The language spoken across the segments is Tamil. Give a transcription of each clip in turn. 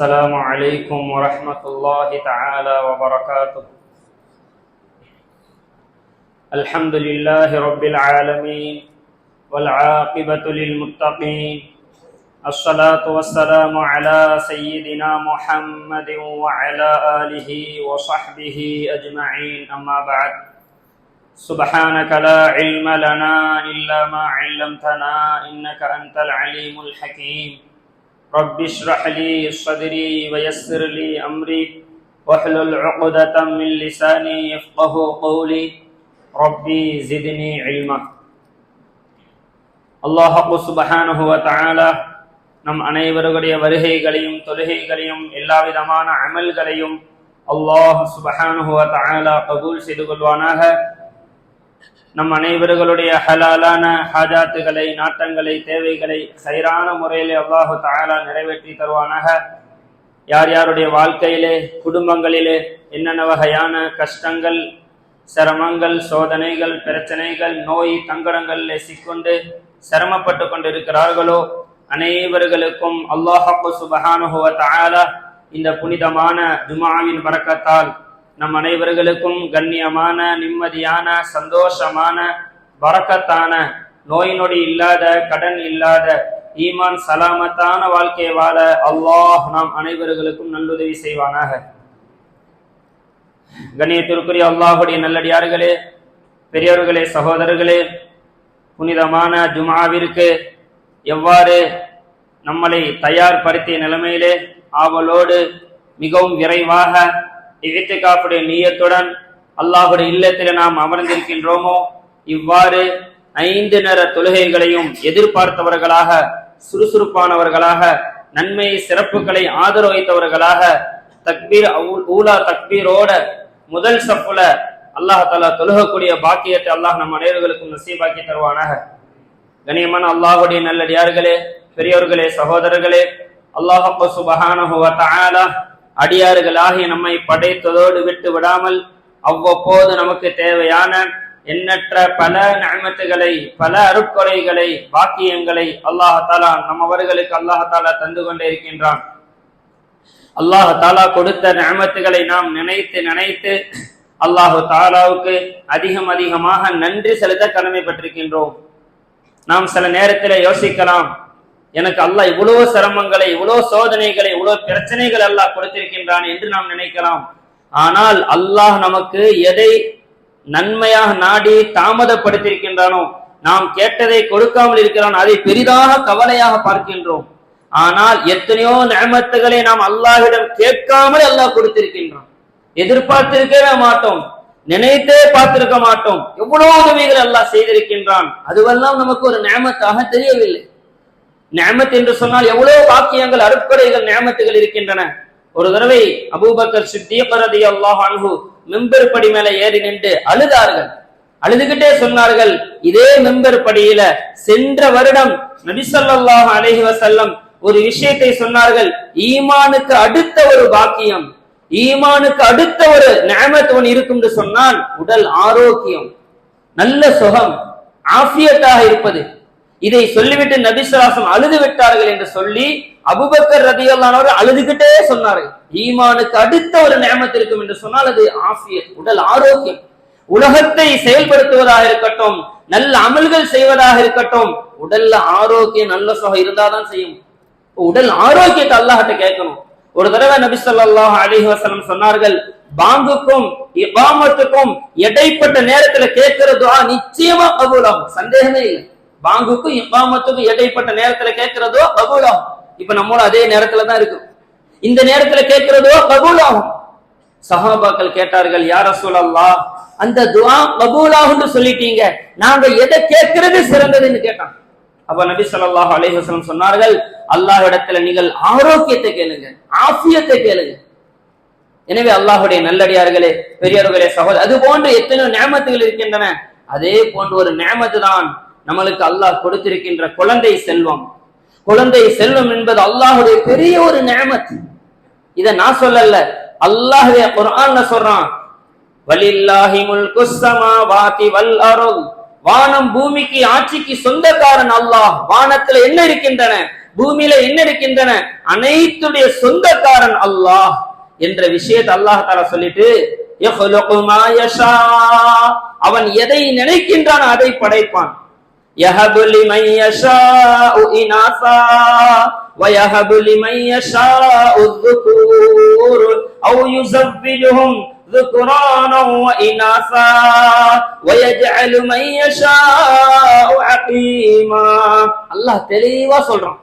السلام عليكم ورحمة الله تعالى وبركاته. الحمد لله رب العالمين والعاقبة للمتقين. الصلاة والسلام على سيدنا محمد وعلى آله وصحبه أجمعين. أما بعد. سبحانك لا علم لنا إلا ما علمتنا إنك أنت العليم الحكيم. رب اشرح لي صدري ويسر لي أمري واحلل عقدة من لساني يفقه قولي ربي زدني علما அல்லாஹு சுபஹானஹு வ தஆலா நம் அனைவருடைய வருகைகளையும் தொழுகைகளையும் எல்லா விதமான அமல்களையும் அல்லாஹ் சுபஹானஹு வ தஆலா கபூல் செய்து கொள்வானாக நம் அனைவர்களுடைய ஹலாலான ஹாஜாத்துகளை நாட்டங்களை தேவைகளை சைரான முறையிலே அல்லாஹு தஆலா நிறைவேற்றி தருவானாக. யார் யாருடைய வாழ்க்கையிலே குடும்பங்களிலே என்னென்ன வகையான கஷ்டங்கள் சிரமங்கள் சோதனைகள் பிரச்சனைகள் நோய் தங்கடங்களில் சிக்கொண்டு சிரமப்பட்டு கொண்டிருக்கிறார்களோ அனைவர்களுக்கும் அல்லாஹப்பு சுபஹானுஹு தாயாலா இந்த புனிதமான ஜுமாவின் பரக்கத்தால் நம் அனைவர்களுக்கும் கண்ணியமான நிம்மதியான சந்தோஷமான பரக்கத்தான நோய் நொடி இல்லாத கடன் இல்லாத ஈமான் சலாமத்தான வாழ்க்கையை வாழ அல்லாஹ் நாம் அனைவர்களுக்கும் நல்லுதவி செய்வானாக. கண்ணியத்திற்குரிய அல்லாஹுடைய நல்லடியார்களே பெரியவர்களே சகோதரர்களே புனிதமான ஜுமாவிற்கு எவ்வாறு நம்மளை தயார்படுத்திய நிலைமையிலே ஆவலோடு மிகவும் விரைவாக இகத்திகாப்புடைய நீயத்துடன் அல்லாஹுடைய இல்லத்தில் நாம் அமர்ந்திருக்கின்றோமோ இவ்வாறு ஐந்து நேர தொழுகைகளையும் எதிர்பார்த்தவர்களாக சுறுசுறுப்பானவர்களாக நன்மை சிறப்புகளை ஆதரவு வைத்தவர்களாக தக்பீர் அவுல்- ஊலா தக்பீரோட முதல் சப்புல அல்லாஹ் தலா தொழுகக்கூடிய பாக்கியத்தை அல்லாஹ் நம் அனைவர்களுக்கும் நசீபாக்கி தருவானாக. கணியமான அல்லாஹுடைய நல்லடியார்களே பெரியோர்களே சகோதரர்களே அல்லாஹு சுபஹானஹு வ தஆலா அடியார்களாகிய நம்மை படைத்ததோடு விட்டு விடாமல் அவ்வப்போது நமக்கு தேவையான எண்ணற்ற பல நியமத்துகளை பல அருட்கொலைகளை பாக்கியங்களை அல்லாஹ் தாலா நம்மவர்களுக்கு அல்லாஹ் தாலா தந்து கொண்டே இருக்கின்றான். அல்லாஹ் தாலா கொடுத்த நியமத்துகளை நாம் நினைத்து நினைத்து அல்லாஹு தாலாவுக்கு அதிகம் அதிகமாக நன்றி செலுத்த கடமைப்பட்டிருக்கின்றோம். நாம் சில நேரத்தில் யோசிக்கலாம் எனக்கு அல்லாஹ் இவ்வளவு சிரமங்களை இவ்வளவு சோதனைகளை இவ்வளவு பிரச்சனைகள் அல்லாஹ் கொடுத்திருக்கின்றான் என்று நாம் நினைக்கலாம். ஆனால் அல்லாஹ் நமக்கு எதை நன்மையாக நாடி தாமதப்படுத்தியிருக்கின்றானோ நாம் கேட்டதை கொடுக்காமல் இருக்கிறான் அதை பெரிதாக கவலையாக பார்க்கின்றோம். ஆனால் எத்தனையோ நியமத்துகளை நாம் அல்லாஹிடம் கேட்காமல் அல்லாஹ் கொடுத்திருக்கின்றான். எதிர்பார்த்திருக்கவே மாட்டோம் நினைத்தே பார்த்திருக்க மாட்டோம். எவ்வளவு உதவிகள் அல்லாஹ் செய்திருக்கின்றான். அதுவெல்லாம் நமக்கு ஒரு நியமத்தாக தெரியவில்லை. நேமத் என்று சொன்னால் எவ்வளவு பாக்கியங்கள் அருட்கொடைகள் நேமத்துகள் இருக்கின்றன. ஒரு தடவை அபூபக்கர் சித்தியபரதி அல்லாஹ் அன்பு மெம்பர் படி மேல ஏறி நின்று அழுதார்கள். அழுதுகிட்டே சொன்னார்கள் இதே மெம்பர் படியில சென்ற வருடம் நபிசல்லாஹ் ஸல்லல்லாஹு அலைஹி ஒரு விஷயத்தை சொன்னார்கள். ஈமானுக்கு அடுத்த ஒரு பாக்கியம் ஈமானுக்கு அடுத்த ஒரு நேமத்துவன் இருக்கும் என்று சொன்னால் உடல் ஆரோக்கியம் நல்ல சுகம் ஆஃபியத்தாக இருப்பது. இதை சொல்லிவிட்டு நபிசுவாசம் அழுது விட்டார்கள் என்று சொல்லி அபுபக்கர் ரதியல்லானவர் அழுதுகிட்டே சொன்னார்கள். ஈமானுக்கு அடுத்த ஒரு நியமத் இருக்கும் என்று சொன்னால் அது ஆஃபியத் உடல் ஆரோக்கியம். உலகத்தை செயல்படுத்துவதாக இருக்கட்டும் நல்ல அமல்கள் செய்வதாக இருக்கட்டும் உடல்ல ஆரோக்கியம் நல்ல சுகம் இருந்தாதான் செய்யும். உடல் ஆரோக்கியத்தை அல்லாஹிட்ட கேட்கணும். ஒரு தடவை நபி சொல்லாஹ் அலைஹி சொன்னார்கள் பாங்குக்கும் இபாமத்துக்கும் இடைப்பட்ட நேரத்துல கேட்கிற துவா நிச்சயமா கபூலாகும் சந்தேகமே இல்லை. பாங்குக்கும் இகாமத்துக்கும் இடைப்பட்ட நேரத்துல கேட்கிறதோ கபூலாகும் இப்ப நம்மளும் அதே நேரத்துல தான் இருக்கும் இந்த நேரத்துல கேட்கிறதோ கபூலாகும் சஹாபாக்கள் கேட்டார்கள் யார சொல்லல்லா அந்த துவா கபூலாகும்னு சொல்லிட்டீங்க. நாங்க எதை கேட்கறது சிறந்ததுன்னு கேட்டான். அப்ப நபி சொல்லாஹ் அலைஹி சொன்னார்கள் அல்லாஹ் இடத்துல நீங்கள் ஆரோக்கியத்தை கேளுங்க ஆசியத்தை கேளுங்க. எனவே அல்லாஹுடைய நல்லடியார்களே பெரியார்களே சகோதரர் அது போன்று எத்தனையோ நியமத்துகள் இருக்கின்றன. அதே போன்று ஒரு நியமத்து தான் நம்மளுக்கு அல்லாஹ் கொடுத்திருக்கின்ற குழந்தை செல்வம். குழந்தை செல்வம் என்பது அல்லாஹுடைய பெரிய ஒரு நேமத் இத நான் சொல்லல. அல்லாஹுடைய குர்ஆன்ல சொல்றான். வலில்லாஹி முல்கு ஸமாவாதி வல் அருள். வானம் பூமிக்கு ஆட்சிக்கு சொந்தக்காரன் அல்லாஹ். வானத்துல என்ன இருக்கின்றன? பூமியில என்ன இருக்கின்றன? அனைத்துடைய சொந்தக்காரன் அல்லாஹ் என்ற விஷயத்தை அல்லாஹ் தாலா சொல்லிட்டு அவன் எதை நினைக்கின்றான் அதை படைப்பான். يهب لمن يشاء إناثا ويهب لمن يشاء الذكور أو يزوجهم ذكرانا وإناثا ويجعل من يشاء عقيما அல்லாஹ் தெளிவா சொல்றான்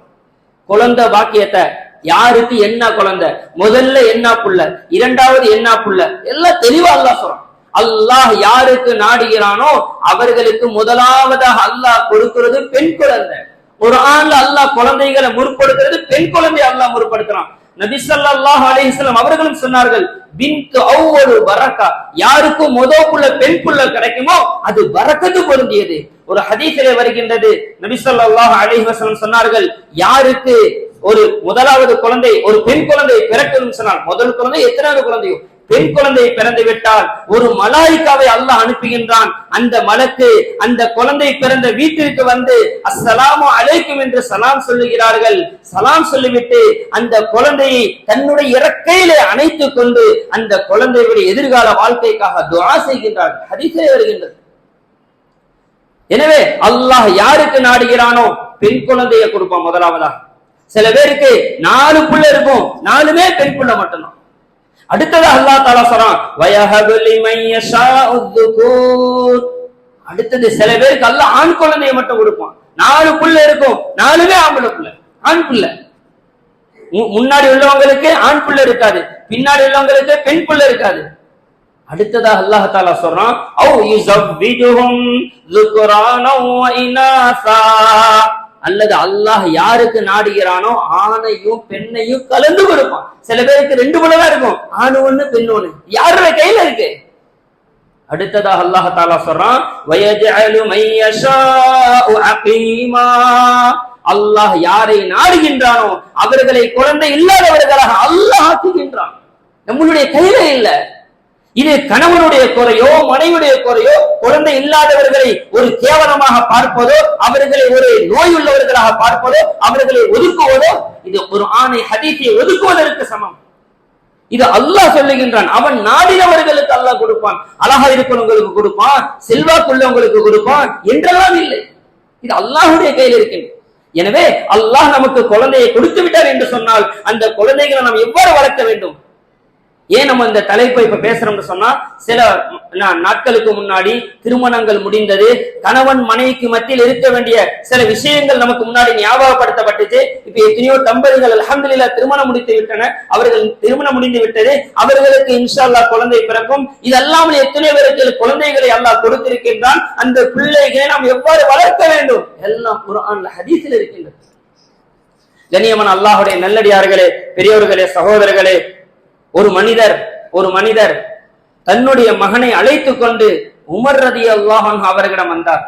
குழந்தை பாக்கியத்தை யாருக்கு என்ன குழந்தை முதல்ல என்ன புள்ள இரண்டாவது என்ன புள்ள எல்லாம் தெளிவா அல்லாஹ் சொல்றான் அல்லாஹ் யாருக்கு நாடுகிறானோ அவர்களுக்கு முதலாவதாக அல்லாஹ் கொடுக்கிறது பெண் குழந்தை. ஒரு ஆண்ல அல்லாஹ் குழந்தைகளை முற்படுத்துறது பெண் குழந்தை அல்லாஹ் முற்படுத்துறான். நபி ஸல்லல்லாஹு அவர்களும் சொன்னார்கள் பின்து அவ்வளு வரக்கா யாருக்கு முதல் பெண் புள்ள கிடைக்குமோ அது வரக்கத்து பொருந்தியது. ஒரு ஹதீசிலே வருகின்றது நபி ஸல்லல்லாஹு அலைஹி சொன்னார்கள் யாருக்கு ஒரு முதலாவது குழந்தை ஒரு பெண் குழந்தை பிறக்கணும் சொன்னால் முதல் குழந்தை எத்தனாவது குழந்தையோ? பெண் குழந்தை பிறந்து விட்டால் ஒரு மலாய்க்காவை அல்லாஹ் அனுப்புகின்றான். அந்த மலக்கு அந்த குழந்தை பிறந்த வீட்டிற்கு வந்து அஸ்ஸலாமு அழைக்கும் என்று சலாம் சொல்லுகிறார்கள். சலாம் சொல்லிவிட்டு அந்த குழந்தையை தன்னுடைய இறக்கையிலே அணைத்துக் கொண்டு அந்த குழந்தையுடைய எதிர்கால வாழ்க்கைக்காக துவா செய்கின்றார்கள் ஹரிசே வருகின்றது. எனவே அல்லாஹ் யாருக்கு நாடுகிறானோ பெண் குழந்தைய கொடுப்பான் முதலாவதாக. சில பேருக்கு நாலு புள்ள இருக்கும். நாலுமே பெண் புள்ள மட்டும்தான். அடுத்தது அல்லாஹ் தாலா சொல்றான் வயஹபு லிமன் யஷாஉ அடுத்தது சில பேருக்கு அல்ல ஆண் குழந்தையை மட்டும் கொடுப்பான். நாலு புள்ள இருக்கும். நாலுமே ஆம்பளை புள்ள. ஆண் புள்ள. முன்னாடி உள்ளவங்களுக்கு ஆண் புள்ள இருக்காது. பின்னாடி உள்ளவங்களுக்கு பெண் புள்ள இருக்காது. அடுத்ததாக அல்லாஹ் தாலா சொல்றான் அல்லது அல்லாஹ் யாருக்கு நாடுகிறானோ ஆணையும் பெண்ணையும் கலந்து கொடுப்பான். சில பேருக்கு ரெண்டு புள்ள இருக்கும். ஆணு ஒண்ணு பெண் ஒண்ணு. யாரோட கையில இருக்கு? அடுத்ததாக அல்லாஹ் தாலா சொல்றான் அல்லாஹ் யாரை நாடுகின்றானோ அவர்களை குழந்தை இல்லாதவர்களாக அல்லாஹ் ஆக்குகின்றான். நம்மளுடைய கையில இல்ல. இது கணவனுடைய குறையோ மனைவியுடைய குறையோ குழந்தை இல்லாதவர்களை ஒரு கேவலமாக பார்ப்பதோ அவர்களை ஒரு நோய் உள்ளவர்களாக பார்ப்பதோ அவர்களை ஒதுக்குவதோ இது ஒரு ஆணை ஹதீஸை ஒதுக்குவதற்கு சமம். இது அல்லாஹ் சொல்லுகின்றான். அவன் நாடினவர்களுக்கு அல்லாஹ் கொடுப்பான். அழகா இருக்கிறவங்களுக்கு கொடுப்பான். செல்வாக்குள்ளவங்களுக்கு கொடுப்பான். என்றெல்லாம் இல்லை. இது அல்லாஹ்வுடைய கையில் இருக்கின்றது எனவே அல்லாஹ் நமக்கு குழந்தையை கொடுத்து விட்டார் என்று சொன்னால் அந்த குழந்தைகளை நாம் எவ்வாறு வளர்க்க வேண்டும்? ஏன் நம்ம இந்த தலைப்பை இப்ப பேசுறோம்னு சொன்னா சில நாட்களுக்கு முன்னாடி திருமணங்கள் முடிந்தது கணவன் மனைவிக்கு மத்தியில் இருக்க வேண்டிய சில விஷயங்கள் நமக்கு முன்னாடி ஞாபகப்படுத்தப்பட்டுச்சு. இப்ப எத்தனையோ தம்பதிகள் அல்ஹம்துலில்லாஹ் திருமணம் முடித்து விட்டன அவர்கள் திருமணம் முடிந்து விட்டது அவர்களுக்கு இன்ஷா அல்லாஹ் குழந்தை பிறக்கும். இதெல்லாம் எத்தனை பேருக்கு குழந்தைகளை அல்லாஹ் கொடுத்திருக்கின்றான். அந்த பிள்ளைகளை நாம் எவ்வாறு வளர்க்க வேண்டும்? எல்லாம் குர்ஆன்ல ஹதீஸில் இருக்கின்றது. கண்ணியமன் அல்லாஹுடைய நல்லடியார்களே பெரியவர்களே சகோதரர்களே ஒரு மனிதர் ஒரு மனிதர் தன்னுடைய மகனை அழைத்துக் கொண்டு உமர் ரதி அல்லாஹன் அவர்களிடம் வந்தார்.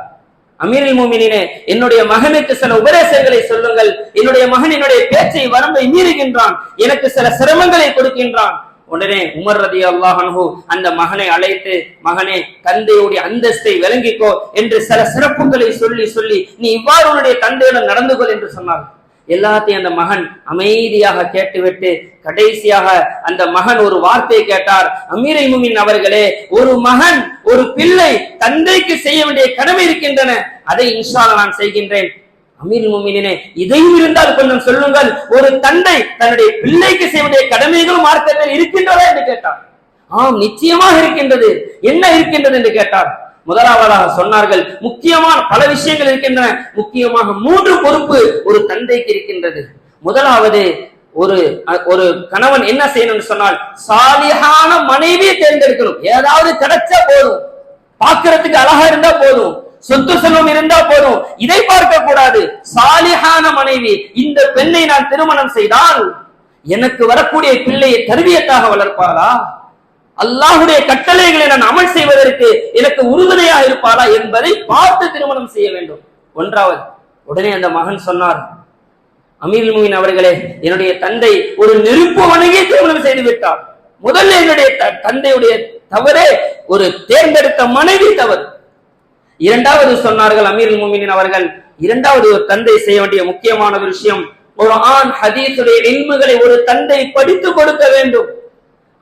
அமீரில் மூமினினே என்னுடைய மகனுக்கு சில உபதேசங்களை சொல்லுங்கள். என்னுடைய மகன் என்னுடைய பேச்சை வரம்பை மீறுகின்றான். எனக்கு சில சிரமங்களை கொடுக்கின்றான். உடனே உமர் ரதி அல்லாஹன்ஹு அந்த மகனை அழைத்து மகனே தந்தையுடைய அந்தஸ்தை விளங்கிக்கோ என்று சில சிறப்புகளை சொல்லி சொல்லி நீ இவ்வாறு உன்னுடைய தந்தையுடன் நடந்து கொள் என்று சொன்னார் எல்லாத்தையும் அந்த மகன் அமைதியாக கேட்டுவிட்டு கடைசியாக அந்த மகன் ஒரு வார்த்தையை கேட்டார். அமீரை முமின் அவர்களே ஒரு மகன் ஒரு பிள்ளை தந்தைக்கு செய்ய வேண்டிய கடமை இருக்கின்றன. அதை இன்ஷால நான் செய்கின்றேன். அமீர் முமினே இதையும் இருந்தால் கொஞ்சம் சொல்லுங்கள். ஒரு தந்தை தன்னுடைய பிள்ளைக்கு செய்ய வேண்டிய கடமைகளும் மார்க்கத்தில் இருக்கின்றதா? என்று கேட்டார். ஆம் நிச்சயமாக இருக்கின்றது. என்ன இருக்கின்றது? என்று கேட்டார். முதலாவதாக சொன்னார்கள் முக்கியமான பல விஷயங்கள் இருக்கின்றன. முக்கியமாக மூன்று பொறுப்பு ஒரு தந்தைக்கு இருக்கின்றது. முதலாவது ஒரு ஒரு கணவன் என்ன செய்யணும்னு சொன்னால் சாலிஹான மனைவியை தேர்ந்தெடுக்கணும். ஏதாவது கிடைச்சா போதும். பார்க்கறதுக்கு அழகா இருந்தா போதும். சொத்து செல்வம் இருந்தா போதும். இதை பார்க்க கூடாது. சாலிஹான மனைவி இந்த பெண்ணை நான் திருமணம் செய்தால் எனக்கு வரக்கூடிய பிள்ளையை கருவியத்தாக வளர்ப்பாளா? அல்லாஹுடைய கட்டளைகளை நான் அமல் செய்வதற்கு எனக்கு உறுதுணையா இருப்பாரா என்பதை பார்த்து திருமணம் செய்ய வேண்டும். ஒன்றாவது உடனே அந்த மகன் சொன்னார் அமீர் மூமின் அவர்களே என்னுடைய தந்தை ஒரு நெருப்பு வணங்கி திருமணம் செய்து விட்டார். முதல்ல என்னுடைய த- தந்தையுடைய தவறே ஒரு தேர்ந்தெடுத்த மனைவி தவறு. இரண்டாவது சொன்னார்கள் அமீர் மூமினின் அவர்கள் இரண்டாவது ஒரு தந்தை செய்ய வேண்டிய முக்கியமான விஷயம் ஒரு ஆண் ஹதீஸுடைய இல்முகளை ஒரு தந்தை படித்து கொடுக்க வேண்டும்.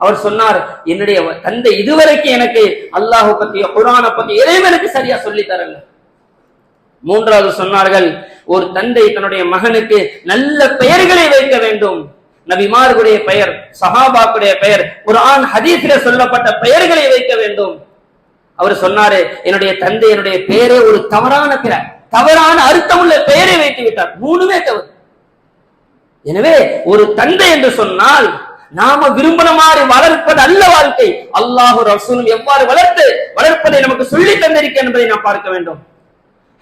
அவர் சொன்னார் என்னுடைய தந்தை இதுவரைக்கும் எனக்கு அல்லாஹ் பத்தி குரான பத்தி எதையும் எனக்கு சரியா சொல்லி தரல. மூன்றாவது சொன்னார்கள் ஒரு தந்தை தன்னுடைய மகனுக்கு நல்ல பெயர்களை வைக்க வேண்டும். நபிமார்களுடைய பெயர் சஹாபாக்குடைய பெயர் குரான் ஹதீஸில சொல்லப்பட்ட பெயர்களை வைக்க வேண்டும். அவர் சொன்னாரு என்னுடைய தந்தை என்னுடைய பெயரே ஒரு தவறான பெயர் தவறான அர்த்தமுள்ள பெயரை வைத்து விட்டார் மூணுமே தவறு. எனவே ஒரு தந்தை என்று சொன்னால் நாம விரும்பின மாதிரி வளர்ப்பது அல்ல வாழ்க்கை. அல்லாஹு ரசூலும் எவ்வாறு வளர்த்து வளர்ப்பதை நமக்கு சொல்லி தந்திருக்க என்பதை நாம் பார்க்க வேண்டும்.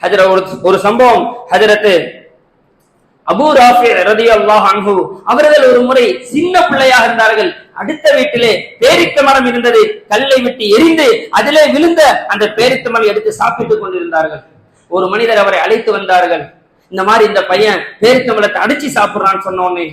ஹஜர ஒரு ஒரு சம்பவம். ஹஜரத்து அபூ ராஃபி ரதி அல்லாஹ் அன்ஹு அவர்கள் ஒரு முறை சின்ன பிள்ளையாக இருந்தார்கள். அடுத்த வீட்டிலே பேரித்த மரம் இருந்தது. கல்லை விட்டு எரிந்து அதிலே விழுந்த அந்த பேரித்த மரம் எடுத்து சாப்பிட்டுக் கொண்டிருந்தார்கள். ஒரு மனிதர் அவரை அழைத்து வந்தார்கள். இந்த மாதிரி இந்த பையன் பேரித்த மரத்தை அடிச்சு சாப்பிடுறான்னு சொன்னோன்னே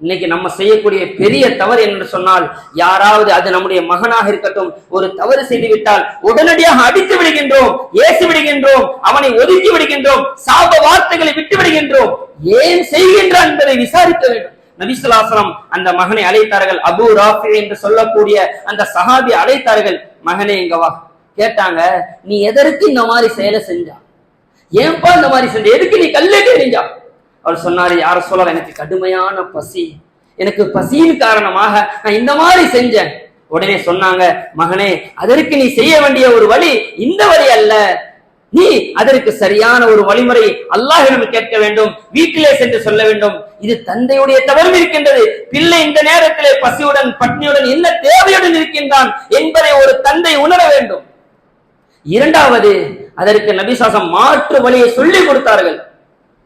இன்னைக்கு நம்ம செய்யக்கூடிய பெரிய தவறு என்று சொன்னால் யாராவது அது நம்முடைய மகனாக இருக்கட்டும் ஒரு தவறு செய்து விட்டால் உடனடியாக அடித்து விடுகின்றோம் ஏசி விடுகின்றோம் அவனை ஒதுக்கி விடுகின்றோம் சாப வார்த்தைகளை விட்டு விடுகின்றோம். ஏன் செய்கின்றான் என்பதை விசாரிக்க வேண்டும். நபிசுலாசனம் அந்த மகனை அழைத்தார்கள். அபு ராஃபி என்று சொல்லக்கூடிய அந்த சஹாபி அழைத்தார்கள். மகனே எங்கவா கேட்டாங்க நீ எதற்கு இந்த மாதிரி செயலை செஞ்சா? ஏன்பா இந்த மாதிரி செஞ்ச? எதுக்கு நீ கல்லுக்கு எரிஞ்சா அவர் சொன்னாரு யார சொல்லலாம் எனக்கு கடுமையான பசி. எனக்கு பசியின் காரணமாக நான் இந்த மாதிரி செஞ்சேன். உடனே சொன்னாங்க மகனே அதற்கு நீ செய்ய வேண்டிய ஒரு வழி இந்த வழி அல்ல. நீ அதற்கு சரியான ஒரு வழிமுறை அல்லாஹிடம் கேட்க வேண்டும் வீட்டிலே சென்று சொல்ல வேண்டும். இது தந்தையுடைய தவறும் இருக்கின்றது. பிள்ளை இந்த நேரத்திலே பசியுடன் பட்னியுடன் என்ன தேவையுடன் இருக்கின்றான் என்பதை ஒரு தந்தை உணர வேண்டும். இரண்டாவது அதற்கு நபிசாசம் மாற்று வழியை சொல்லிக் கொடுத்தார்கள்.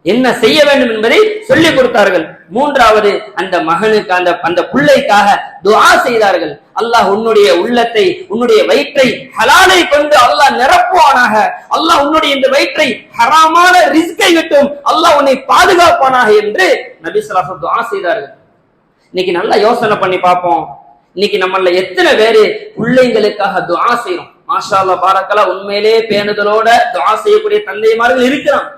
என்ன செய்ய வேண்டும் என்பதை சொல்லிக் கொடுத்தார்கள். மூன்றாவது அந்த மகனுக்கு அந்த அந்த பிள்ளைக்காக துவா செய்தார்கள். அல்லாஹ் உன்னுடைய உள்ளத்தை உன்னுடைய வயிற்றை ஹலாலை கொண்டு அல்லாஹ் நிரப்புவானாக. அல்லாஹ் உன்னுடைய இந்த வயிற்றை ஹராமான ரிஸ்கை விட்டும் அல்லாஹ் உன்னை பாதுகாப்பானாக என்று நபி ஸல்லல்லாஹு துவா செய்தார்கள். இன்னைக்கு நல்லா யோசனை பண்ணி பார்ப்போம். இன்னைக்கு நம்மள எத்தனை பேரு பிள்ளைங்களுக்காக துவா செய்யறோம் மாஷா அல்லா பாரக்கலா உண்மையிலே பேணுதலோட துவா செய்யக்கூடிய தந்தைமார்கள் இருக்கிறான்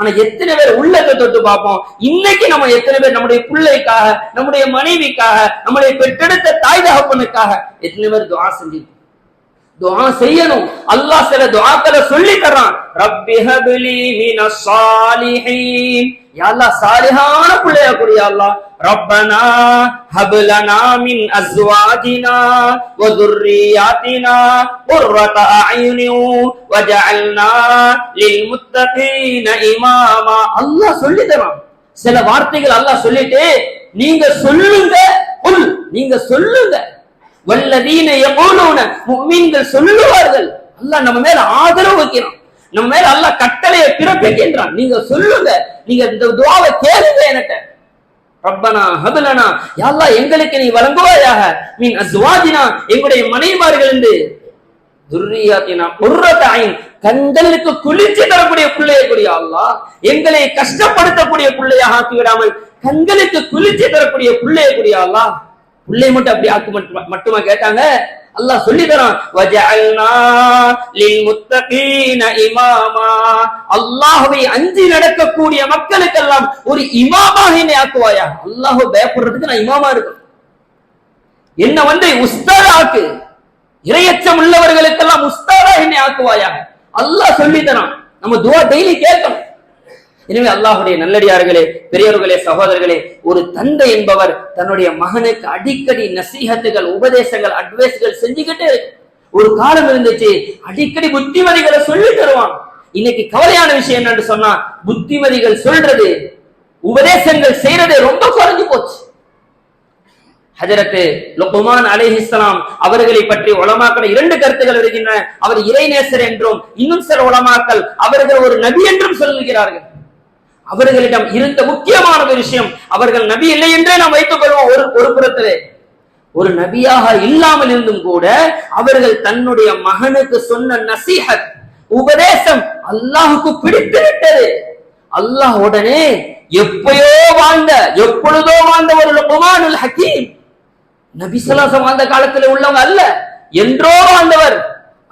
ஆனா எத்தனை பேர் உள்ளத்தை தொட்டு பார்ப்போம். இன்னைக்கு நம்ம எத்தனை பேர் நம்முடைய பிள்ளைக்காக நம்முடைய மனைவிக்காக நம்முடைய பெற்றெடுத்த தாய் தகப்பனுக்காக எத்தனை பேர் துவா செஞ்சிருக்கோம்? துவா செய்யணும். அல்லாஹ் சில துவாக்களை சொல்லி தர்றான் ரப்பி ஹபிலி மின சாலிஹீன். யாழ்லா சாலிஹான பிள்ளையா கூடிய அல்லாஹ். ரப்பனா ஹபலனா மின் அஸ்வாஜினா வ துர்ரியாத்தினா குர்ரத அயுனி வஜஅல்னா லில் முத்தகீன இமாமா. அல்லாஹ் சொல்லி தர்றான் சில வார்த்தைகள் அல்லாஹ் சொல்லிட்டு நீங்க சொல்லுங்க நீங்க சொல்லுங்க. வல்லதீன யகூலூன மீன்கள் சொல்லுவார்கள். அல்லாஹ் நம்ம மேல ஆதரவு வைக்கிறான். நம்ம மேல அல்லாஹ் கட்டளையை பிறப்பிக்கின்றான். நீங்க சொல்லுங்க. நீங்க இந்த துவாவை கேளுங்க என்கிட்ட. ரப்பனா ஹபலனா. யா எங்களுக்கு நீ வழங்குவாயாக. மீன் அஸ்வாஜினா. எங்களுடைய மனைவிமார்கள் என்று. துர்ரியாத்தினா குர்ரத ஐன் கண்களுக்கு குளிர்ச்சி தரக்கூடிய பிள்ளையை கூடிய அல்லா எங்களை கஷ்டப்படுத்தக்கூடிய பிள்ளையாக ஆக்கி விடாமல் கண்களுக்கு குளிர்ச்சி தரக்கூடிய பிள்ளையை கூடிய அல்லாஹ். உள்ளே மட்டும் அப்படி ஆக்கு மட்டுமா மட்டுமா கேட்டாங்க? அல்லாஹ் சொல்லி தரான். வஜஅல்னா லில் முத்தகீன இமாமா. அல்லாஹ்வை அஞ்சி நடக்கக்கூடிய மக்களுக்கெல்லாம் ஒரு இமாமாக என்னை ஆக்குவாயா? அல்லாஹ் பயப்படுறதுக்கு நான் இமாமா இருக்கணும். என்ன வந்து உஸ்தாத் ஆக்கு இரையச்சம் உள்ளவர்களுக்கெல்லாம் உஸ்தாதா என்னை ஆக்குவாயா? அல்லாஹ் சொல்லி தரான். நம்ம துவா டெய்லி கேட்கணும். எனவே அல்லாஹுடைய நல்லடியார்களே பெரியவர்களே சகோதரர்களே ஒரு தந்தை என்பவர் தன்னுடைய மகனுக்கு அடிக்கடி நசீகத்துகள் உபதேசங்கள் அட்வைஸ்கள் செஞ்சுக்கிட்டு ஒரு காலம் இருந்துச்சு அடிக்கடி புத்திமதிகளை சொல்லி தருவான். இன்னைக்கு கவலையான விஷயம் என்னன்னு சொன்னா புத்திமதிகள் சொல்றது உபதேசங்கள் செய்யறது ரொம்ப குறைஞ்சு போச்சு. ஹஜரத்து லுக்மான் அலிஹிஸ்லாம் அவர்களை பற்றி உலமாக்கள் இரண்டு கருத்துகள் இருக்கின்றன. அவர் இறைநேசர் என்றும் இன்னும் சில உலமாக்கள் அவர்கள் ஒரு நபி என்றும் சொல்லுகிறார்கள். அவர்களிடம் இருந்த முக்கியமான ஒரு விஷயம் அவர்கள் நபி இல்லை என்றே நாம் வைத்துக் கொள்வோம் ஒரு ஒரு புறத்திலே. ஒரு நபியாக இல்லாமல் இருந்தும் கூட அவர்கள் தன்னுடைய மகனுக்கு சொன்ன நசீஹத் உபதேசம் அல்லாஹுக்கு பிடித்து விட்டது. அல்லாஹ் உடனே எப்பயோ வாழ்ந்த எப்பொழுதோ வாழ்ந்த ஒரு லுக்மானுல் ஹக்கீம் நபிசலாசம் வாழ்ந்த காலத்தில் உள்ளவங்க அல்ல என்றோ வாழ்ந்தவர்.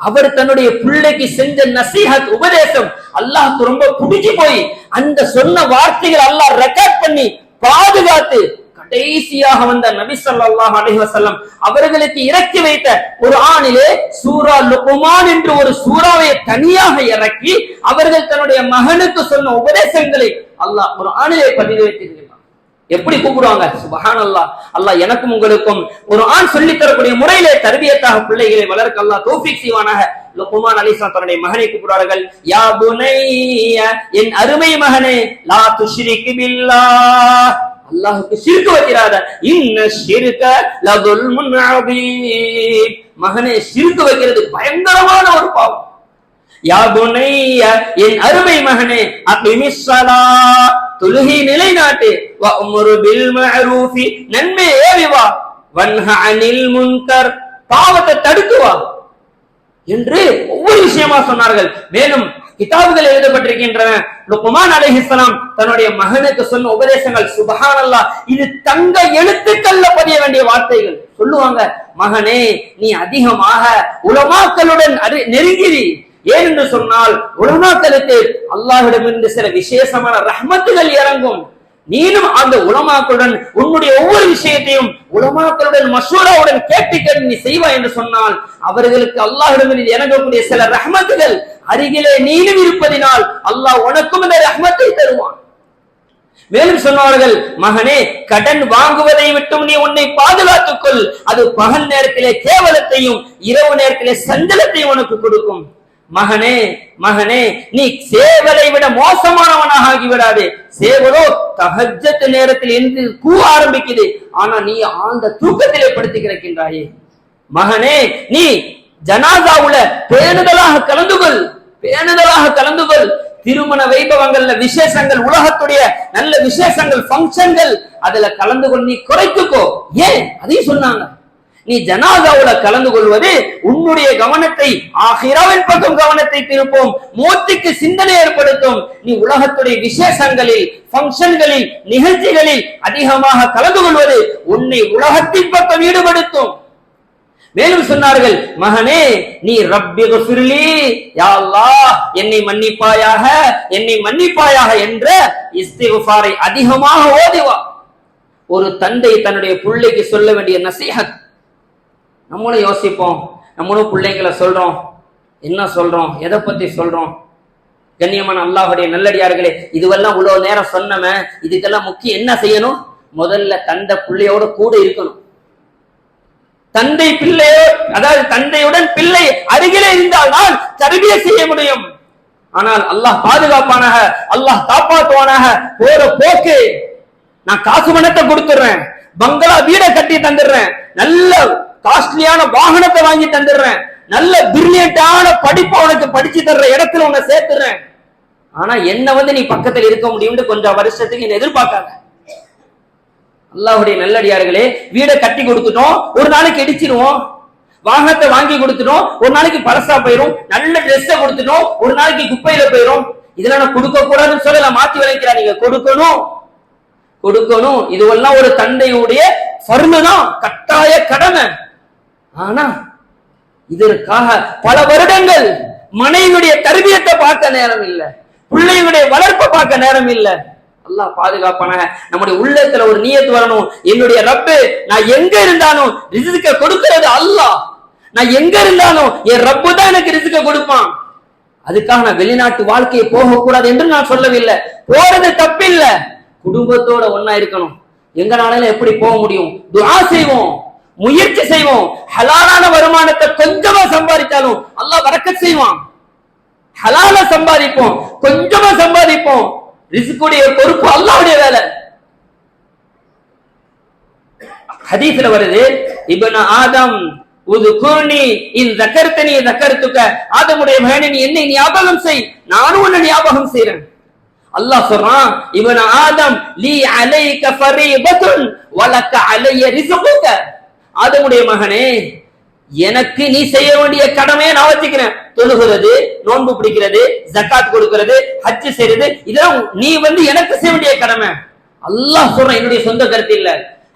அவர் தன்னுடைய பிள்ளைக்கு செஞ்ச நசீஹத் உபதேசம் அல்லாஹ்க்கு ரொம்ப பிடிச்சு போய் அந்த சொன்ன வார்த்தைகள் அல்லாஹ் ரெக்கார்ட் பண்ணி பாதுகாத்து கடைசியாக வந்த நபி ஸல்லல்லாஹு அலிஹசல்லம் அவர்களுக்கு இறக்கி வைத்த ஒரு ஆணிலே சூரா லுக்மான் என்று ஒரு சூறாவை தனியாக இறக்கி அவர்கள் தன்னுடைய மகனுக்கு சொன்ன உபதேசங்களை அல்லாஹ் ஒரு ஆணிலே பதிவு வைத்திருக்கிறார் எப்படி கூப்பிடுவாங்க? சுபஹான் அல்லாஹ் அல்லாஹ் எனக்கும் உங்களுக்கும் ஒரு ஆண் சொல்லி தரக்கூடிய முறையிலே தருவியத்தாக பிள்ளைகளை வளர்க்க அல்லா தோஃபிக் செய்வானாக. லுக்மான் அலைஹிஸ்ஸலாம் தன்னுடைய மகனை கூப்பிடுவார்கள். யா புனைய என் அருமை மகனே லா துஷ்ரிக்கு பில்லா அல்லாஹுக்கு ஷிர்க் வைக்கிறாத இன்ன ஷிர்க லதுல் அதீம் மகனே ஷிர்க் வைக்கிறது பயங்கரமான ஒரு பாவம். யா புனைய என் அருமை மகனே அபிமிஸ்ஸலா துலுகி தொழுகை நிலைநாட்டு உம்ரு பில் மஅரூஃபி நன்மை ஏவி வா வன்ஹ அனில் முன்கர் பாவத்தை தடுத்து வா என்று ஒவ்வொரு விஷயமா சொன்னார்கள். மேலும் கிதாபுகள் எழுதப்பட்டிருக்கின்றன. லுக்மான் அலைஹிஸ்லாம் தன்னுடைய மகனுக்கு சொன்ன உபதேசங்கள் சுபஹானல்லா இது தங்க எழுத்துக்கள்ல பதிய வேண்டிய வார்த்தைகள். சொல்லுவாங்க மகனே நீ அதிகமாக உலமாக்களுடன் அறி- நெருங்கிரி. ஏன் என்று சொன்னால் உலமாக்களுக்கு அல்லாஹிடமிருந்து சில விசேஷமான ரஹ்மத்துகள் இறங்கும். நீனும் அந்த உலமாக்களுடன் உன்னுடைய ஒவ்வொரு விஷயத்தையும் உலமாக்களுடன் மசூராவுடன் கேட்டு கேட்டு நீ செய்வாய் என்று சொன்னால் அவர்களுக்கு அல்லாஹிடமிருந்து இறங்கக்கூடிய சில ரஹ்மத்துகள் அருகிலே நீனும் இருப்பதினால் அல்லாஹ் உனக்கும் இந்த ரஹ்மத்தை தருவான். மேலும் சொன்னார்கள் மகனே கடன் வாங்குவதை விட்டும் நீ உன்னை பாதுகாத்துக்கொள் அது பகல் நேரத்திலே கேவலத்தையும் இரவு நேரத்திலே சஞ்சலத்தையும் உனக்கு கொடுக்கும். மகனே மகனே நீ சேவலை விட மோசமானவனாக ஆகிவிடாதே. சேவலோ தகஜத்து நேரத்தில் என்று கூ ஆரம்பிக்குது. ஆனா நீ ஆழ்ந்த தூக்கத்திலே படுத்து கிடக்கின்றாயே. மகனே நீ ஜனாதாவுல பேணுதலாக கலந்து கொள். பேணுதலாக கலந்து கொள். திருமண வைபவங்கள்ல விசேஷங்கள் உலகத்துடைய நல்ல விசேஷங்கள் ஃபங்க்ஷன்கள் அதுல கலந்து கொள் நீ குறைத்துக்கோ. ஏன்? அதையும் சொன்னாங்க. நீ ஜனாதாவுல கலந்து கொள்வது உன்னுடைய கவனத்தை ஆஹிராவின் பக்கம் கவனத்தை திருப்போம் மூத்துக்கு சிந்தனை ஏற்படுத்தும். நீ உலகத்துடைய விசேஷங்களில் பங்கன்களில் நிகழ்ச்சிகளில் அதிகமாக கலந்து கொள்வது உன்னை உலகத்தின் பக்கம் ஈடுபடுத்தும். மேலும் சொன்னார்கள் மகனே நீ ரப்பி குஃபிர்லி யா அல்லாஹ் என்னை மன்னிப்பாயாக என்னை மன்னிப்பாயாக என்ற இஸ்திகுஃபாரை அதிகமாக ஓதிவா ஒரு தந்தை தன்னுடைய பிள்ளைக்கு சொல்ல வேண்டிய நசீஹத் நம்மளும் யோசிப்போம். நம்மளும் பிள்ளைங்களை சொல்றோம். என்ன சொல்றோம்? எதை பத்தி சொல்றோம்? கண்ணியமான அல்லாஹுடைய நல்லடியார்களே இதுவெல்லாம் இவ்வளோ நேரம் சொன்னமே இதுக்கெல்லாம் முக்கியம் என்ன செய்யணும்? முதல்ல தந்தை பிள்ளையோட கூட இருக்கணும். தந்தை பிள்ளையோ அதாவது தந்தையுடன் பிள்ளை அருகிலே இருந்தால்தான் தருவிய செய்ய முடியும். ஆனால் அல்லாஹ் பாதுகாப்பானாக அல்லாஹ் காப்பாற்றுவானாக போற போக்கு நான் காசு பணத்தை கொடுத்துடுறேன். பங்களா வீடை கட்டி தந்துடுறேன். நல்ல காஸ்ட்லியான வாகனத்தை வாங்கி தந்துடுறேன். நல்ல பிரில்லியண்டான படிப்பை உனக்கு படிச்சு தர்ற இடத்துல உன்னை சேர்த்துறேன் ஆனா என்ன வந்து நீ பக்கத்தில் இருக்க முடியும்னு கொஞ்சம் வருஷத்துக்கு என்ன எதிர்பார்க்காத. அல்லாஹ்வுடைய நல்லடியார்களே வீடை கட்டி கொடுத்துட்டோம் ஒரு நாளைக்கு இடிச்சிருவோம் வாகனத்தை வாங்கி கொடுத்துட்டோம் ஒரு நாளைக்கு பழசா போயிரும். நல்ல ட்ரெஸ்ஸை கொடுத்துட்டோம் ஒரு நாளைக்கு குப்பையில போயிரும். இதெல்லாம் நான் கொடுக்க கூடாதுன்னு சொல்லல மாத்தி விளைக்கிறா நீங்க கொடுக்கணும். கொடுக்கணும். இதுவெல்லாம் ஒரு தந்தையுடைய ஃபர்மு தான். கட்டாய கடமை. ஆனா இதற்காக பல வருடங்கள் மனைவியுடைய தருவியத்தை பார்க்க நேரம் இல்லை பிள்ளைகளுடைய வளர்ப்பை பார்க்க நேரம் இல்லை. அல்லாஹ் பாதுகாப்பானாக நம்முடைய உள்ளத்துல ஒரு நீயத்து வரணும். என்னுடைய ரப்பு நான் எங்க இருந்தாலும் ரிசுக்க கொடுக்கிறது அல்லாஹ். நான் எங்க இருந்தாலும் என் ரப்பு தான் எனக்கு ரிசுக்க கொடுப்பான். அதுக்காக நான் வெளிநாட்டு வாழ்க்கையை போகக்கூடாது என்று நான் சொல்லவில்லை. போறது தப்பில்லை. குடும்பத்தோட ஒன்னா இருக்கணும். எங்கனாலும் எப்படி போக முடியும்? துவா செய்வோம். முயற்சி செய்வோம். ஹலாலான வருமானத்தை கொஞ்சமா சம்பாதித்தாலும் அல்லாஹ் வரக்க செய்வான். ஹலால சம்பாதிப்போம். கொஞ்சமா சம்பாதிப்போம். ரிசுக்குடைய பொறுப்பு அல்லாவுடைய வேலை. ஹதீஸ்ல வருது இப்னு ஆதம் உது குர்ணி இன் தக்கர்த்தனி தக்கர்த்துக்க. ஆதமுடைய மகனை நீ என்னை ஞாபகம் செய். நானும் உன்னை ஞாபகம் செய்றேன். அல்லாஹ் சொல்றான் இவன் ஆதம் லீ அலைக ஃபரீபத்துன் வலக்க அலைய ரிஸ்குக. ஆதமுடைய மகனே எனக்கு நீ செய்ய வேண்டிய கடமையை நான் வச்சுக்கிறேன். தொழுகிறது நோன்பு பிடிக்கிறது ஜக்காத் கொடுக்கிறது ஹஜ் செய்யறது இதெல்லாம் நீ வந்து எனக்கு செய்ய வேண்டிய கடமை. அல்லாஹ் சொல்றேன் என்னுடைய சொந்த கருத்து இல்ல.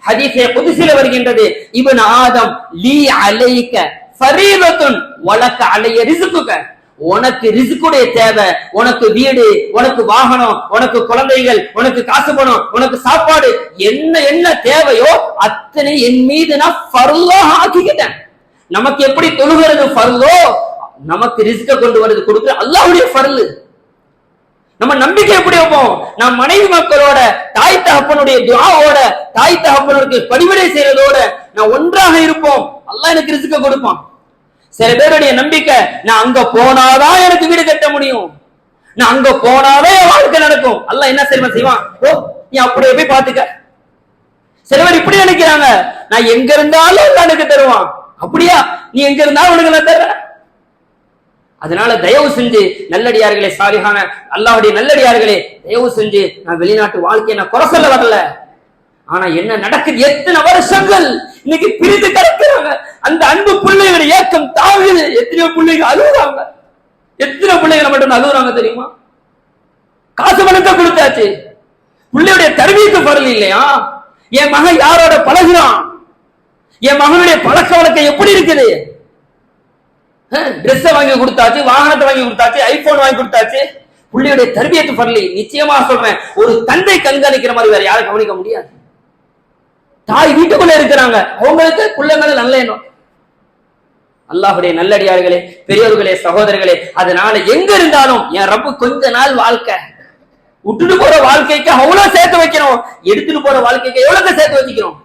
ஹதீஸே புதுசில வருகின்றது இவன் ஆதம் லீ அலைக்க ஃபரீதத்துன் வளக்க அலைய ரிசுக்குக்க உனக்கு ரிசுக்குடைய தேவை உனக்கு வீடு உனக்கு வாகனம் உனக்கு குழந்தைகள் உனக்கு காசு பணம் உனக்கு சாப்பாடு என்ன என்ன தேவையோ அத்தனை என் மீது நான் ஃபர்லோ ஆக்கிக்கிட்டேன். நமக்கு எப்படி தொழுகிறது ஃபர்லோ? நமக்கு ரிஸ்க கொண்டு வரது கொடுக்குற அல்லாவுடைய ஃபர்லு. நம்ம நம்பிக்கை எப்படி வைப்போம்? நம் மனைவி மக்களோட தாய் தகப்பனுடைய துவாவோட தாய் தகப்பனுக்கு பணிவிடை செய்யறதோட நான் ஒன்றாக இருப்போம். அல்லாஹ் எனக்கு ரிஸ்க கொடுப்பான். சில பேருடைய நம்பிக்கை நான் அங்க போனாதான் எனக்கு வீடு கட்ட முடியும். நான் அங்க போனாவே வாழ்க்கை நடக்கும். அல்ல என்ன செய்வா செய்வான்? ஓ நீ அப்படியே போய் பாத்துக்க சிலவர் இப்படி நினைக்கிறாங்க. நான் எங்க இருந்தாலும் அல்லாஹ் எனக்கு தருவான். அப்படியா? நீ எங்க இருந்தாலும் உனக்கு நான் தர்றேன். அதனால தயவு செஞ்சு நல்லடியார்களே சாலிகான அல்லாவுடைய நல்லடியார்களே தயவு செஞ்சு நான் வெளிநாட்டு வாழ்க்கையை நான் குறை சொல்ல வரல. ஆனா என்ன நடக்குது? எத்தனை வருஷங்கள் இன்னைக்கு பிரிந்து கிடக்கிறாங்க. அந்த அன்பு பிள்ளைகளை ஏக்கம் தாங்குது எத்தனையோ பிள்ளைங்க அழுகுறாங்க. எத்தனை பிள்ளைகளை மட்டும் அழுகுறாங்க தெரியுமா? காசு பணத்தை கொடுத்தாச்சு. பிள்ளையுடைய தருவிக்கு பரல் இல்லையா? என் மகன் யாரோட பழகுறான்? என் மகனுடைய பழக்க வழக்கம் எப்படி இருக்குது? ட்ரெஸ் வாங்கி கொடுத்தாச்சு வாகனத்தை வாங்கி கொடுத்தாச்சு ஐபோன் வாங்கி கொடுத்தாச்சு. பிள்ளையுடைய தர்பியத்து பரலி நிச்சயமா சொல்றேன். ஒரு தந்தை கண்காணிக்கிற மாதிரி வேற யாரும் கவனிக்க முடியாது. தாய் வீட்டுக்குள்ள இருக்கிறாங்க. அவங்களுக்கு பிள்ளைங்கள் நல்ல எண்ணம். அல்லாஹுடைய நல்லடியார்களே பெரியவர்களே சகோதரர்களே அதனால எங்க இருந்தாலும் என் ரப்பு கொஞ்ச நாள் வாழ்க்கை. விட்டுட்டு போற வாழ்க்கைக்கு அவ்வளவு சேர்த்து வைக்கணும். எடுத்துட்டு போற வாழ்க்கைக்கு எவ்வளவு சேர்த்து வச்சுக்கிறோம்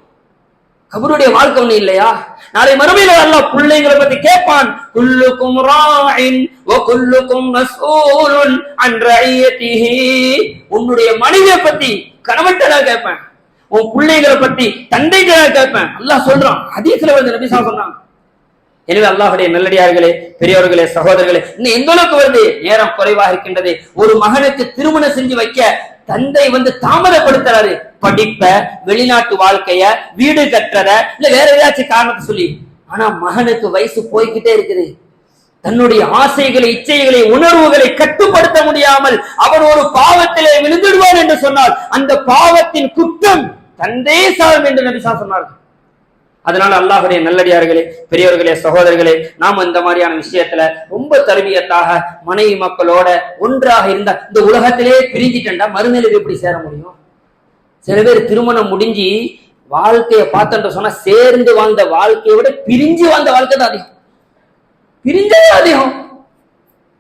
கபருடைய வாழ்க்கை ஒண்ணு இல்லையா? நாளை மறுமையில அல்லாஹ் பிள்ளைங்களை பத்தி கேட்பான். குல்லுக்கும் ராயின் குல்லுக்கும் மஸ்ஊலுன் அன் ரஇயத்திஹி உன்னுடைய மனைவியை பத்தி கணவன்கிட்ட கேட்பேன். உன் பிள்ளைகளை பத்தி தந்தைகிட்ட கேட்பேன். அல்லாஹ் சொல்றான். ஹதீஸ்ல வந்து நபி சொன்னான். எனவே அல்லாஹுடைய நல்லடியார்களே பெரியவர்களே சகோதரர்களே இன்னும் எந்த அளவுக்கு வருது நேரம் குறைவாக இருக்கின்றது? ஒரு மகனுக்கு திருமணம் செஞ்சு வைக்க தந்தை வந்து தாமதப்படுத்துறாரு. படிப்ப வெளிநாட்டு வாழ்க்கைய வீடு கட்டுறத இல்ல வேற ஏதாச்சும் காரணத்தை சொல்லி. ஆனா மகனுக்கு வயசு போய்கிட்டே இருக்குது. தன்னுடைய ஆசைகளை இச்சைகளை உணர்வுகளை கட்டுப்படுத்த முடியாமல் அவன் ஒரு பாவத்திலே விழுந்துடுவான் என்று சொன்னால் அந்த பாவத்தின் குற்றம் தந்தே சாரும் என்று நபிசா சொன்னார்கள். அதனால அல்லாஹுடைய நல்லடியார்களே பெரியவர்களே சகோதரர்களே நாம இந்த மாதிரியான விஷயத்துல ரொம்ப தருவியத்தாக மனைவி மக்களோட ஒன்றாக இருந்தா இந்த உலகத்திலே பிரிஞ்சிட்டா மறுநிலைக்கு எப்படி சேர முடியும்? சில பேர் திருமணம் முடிஞ்சு வாழ்க்கையை பார்த்தன்ற சொன்னா சேர்ந்து வாழ்ந்த வாழ்க்கையை விட பிரிஞ்சு வாழ்ந்த வாழ்க்கை தான் அதிகம். பிரிஞ்சதே அதிகம்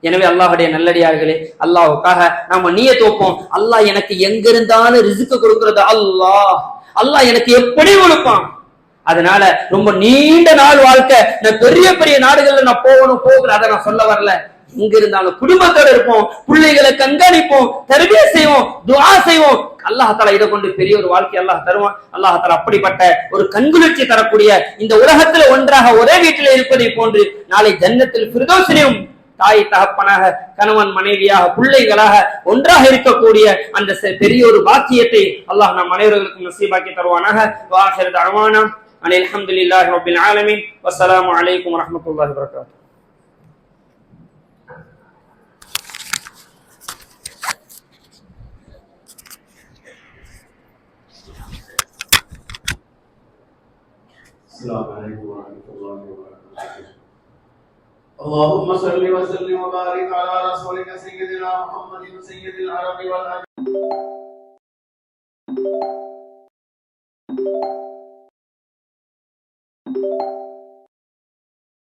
எனவே அல்லாஹுடைய நல்லடியார்களே அல்லாஹுக்காக நாம நீய தோப்போம். அல்லாஹ் எனக்கு எங்க இருந்தாலும் ரிசுக்கு கொடுக்கறது அல்லாஹ். அல்லாஹ் எனக்கு எப்படி கொடுப்பான்? அதனால ரொம்ப நீண்ட நாள் வாழ்க்கை நான் பெரிய பெரிய நாடுகள்ல நான் போகணும் போகிறேன் அதை நான் சொல்ல வரல. இங்க இருந்தாலும் குடும்பத்தோட இருப்போம் பிள்ளைகளை கண்காணிப்போம் தருவிய செய்வோம் துவா செய்வோம். அல்லாஹால இதை கொண்டு பெரிய ஒரு வாழ்க்கை அல்லாஹ் தருவான். அல்லாஹால அப்படிப்பட்ட ஒரு கண்குளிர்ச்சி தரக்கூடிய இந்த உலகத்துல ஒன்றாக ஒரே வீட்டில் இருப்பதை போன்று நாளை ஜன்னத்தில் பிரதோஷனையும் தாய் தகப்பனாக கணவன் மனைவியாக பிள்ளைகளாக ஒன்றாக இருக்கக்கூடிய அந்த செ- பெரிய ஒரு பாக்கியத்தை அல்லாஹ் நம் அனைவர்களுக்கும் நசீபாக்கி தருவானாக. வாஹிர் தஅவானா. அனில் அல்ஹம்துலில்லாஹி ரப்பில் ஆலமீன். வஸ்ஸலாமு அலைக்கும் வரஹ்மத்துல்லாஹி السلام علیکم ورحمۃ اللہ وبرکاتہ اللهم صل وسلم وبارك على رسولك سيدنا محمد سيد العرب والعجم